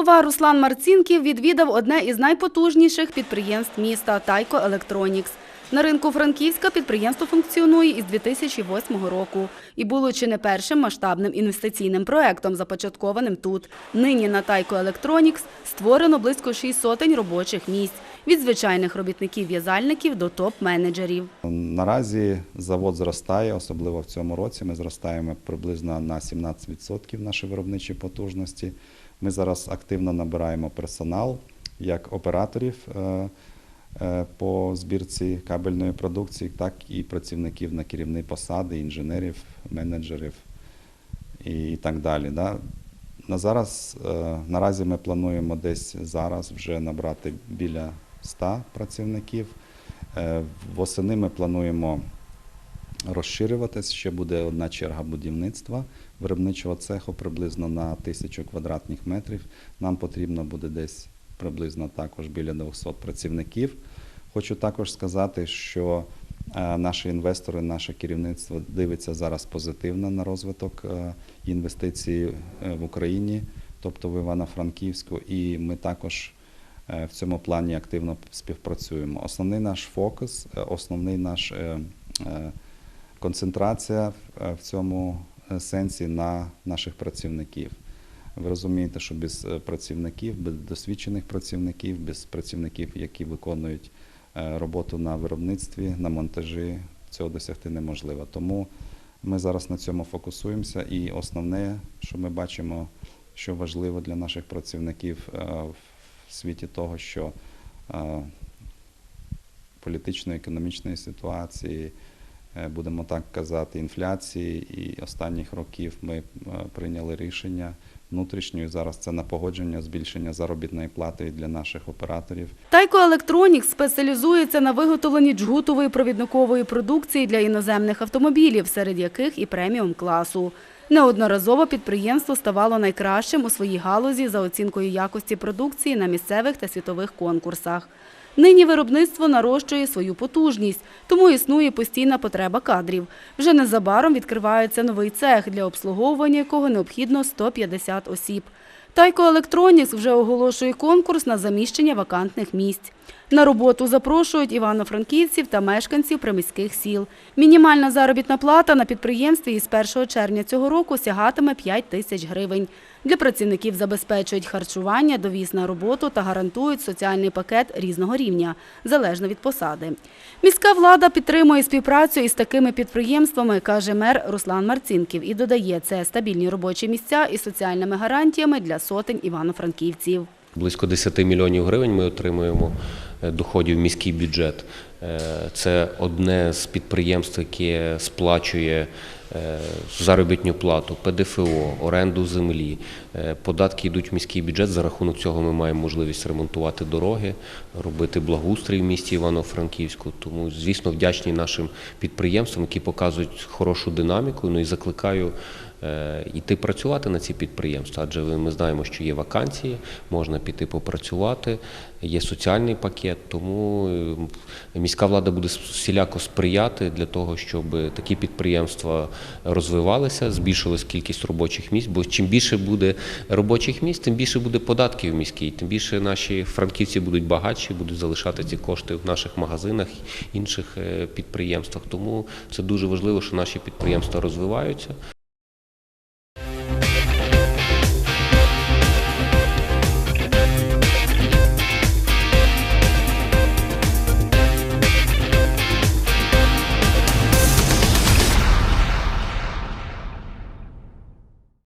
голова Руслан Марцінків відвідав одне із найпотужніших підприємств міста Тайко Електронікс. На ринку Франківська підприємство функціонує із 2008 року і було чи не першим масштабним інвестиційним проектом, започаткованим тут. Нині на Тайко Електронікс створено близько 6 сотень робочих місць від звичайних робітників-в'язальників до топ-менеджерів. Наразі завод зростає, особливо в цьому році. Ми зростаємо приблизно на 17% наші виробничі потужності. Ми зараз активно набираємо персонал як операторів е, по збірці кабельної продукції, так і працівників на керівні посади, інженерів, менеджерів і так далі. Да. На зараз, е, наразі ми плануємо десь зараз вже набрати біля 100 працівників. Е, Восени ми плануємо розширюватись. Ще буде одна черга будівництва виробничого цеху приблизно на тисячу квадратних метрів. Нам потрібно буде десь приблизно також біля 200 працівників. Хочу також сказати, що е, наші інвестори, наше керівництво дивиться зараз позитивно на розвиток е, інвестицій е, в Україні, тобто в Івано-Франківську, і ми також в цьому плані активно співпрацюємо. Основний наш фокус, основний наш концентрація в- цьому сенсі на наших працівників. Ви розумієте, що без е, працівників, без досвідчених працівників, без працівників, які виконують е, роботу на виробництві, на монтажі, цього досягти неможливо. Тому ми зараз на цьому фокусуємося. І основне, що ми бачимо, що важливо для наших працівників е, в світі того, що політично-економічної ситуації, будемо так казати, інфляції і останніх років ми прийняли рішення внутрішньої зараз це на погодження збільшення заробітної плати для наших операторів. Тайко Електронікс спеціалізується на виготовленні джгутової провідникової продукції для іноземних автомобілів, серед яких і преміум класу. Неодноразово підприємство ставало найкращим у своїй галузі за оцінкою якості продукції на місцевих та світових конкурсах. Нині виробництво нарощує свою потужність, тому існує постійна потреба кадрів. Вже незабаром відкривається новий цех, для обслуговування якого необхідно 150 осіб. Тайко Електронікс вже оголошує конкурс на заміщення вакантних місць. На роботу запрошують івано-франківців та мешканців приміських сіл. Мінімальна заробітна плата на підприємстві із 1 червня цього року сягатиме 5 тисяч гривень. Для працівників забезпечують харчування, довіз на роботу та гарантують соціальний пакет різного рівня, залежно від посади. Міська влада підтримує співпрацю із такими підприємствами, каже мер Руслан Марцінків, і додає, це стабільні робочі місця із соціальними гарантіями для сотень івано-франківців. Близько 10 мільйонів гривень ми отримуємо е, доходів в міський бюджет. Е, Це одне з підприємств, яке сплачує е, заробітну плату, ПДФО, оренду землі. Податки йдуть в міський бюджет. За рахунок цього ми маємо можливість ремонтувати дороги, робити благоустрій в місті Івано-Франківську. Тому, звісно, вдячні нашим підприємствам, які показують хорошу динаміку. Ну і закликаю йти працювати на ці підприємства, адже ми знаємо, що є вакансії, можна піти попрацювати, є соціальний пакет. Тому е, міська влада буде всіляко сприяти для того, щоб такі підприємства розвивалися, збільшилась кількість робочих місць. Бо чим більше буде робочих місць, тим більше буде податків міській, тим більше наші франківці будуть багатші, будуть залишати ці кошти в наших магазинах, інших е, підприємствах. Тому це дуже важливо, що наші підприємства розвиваються.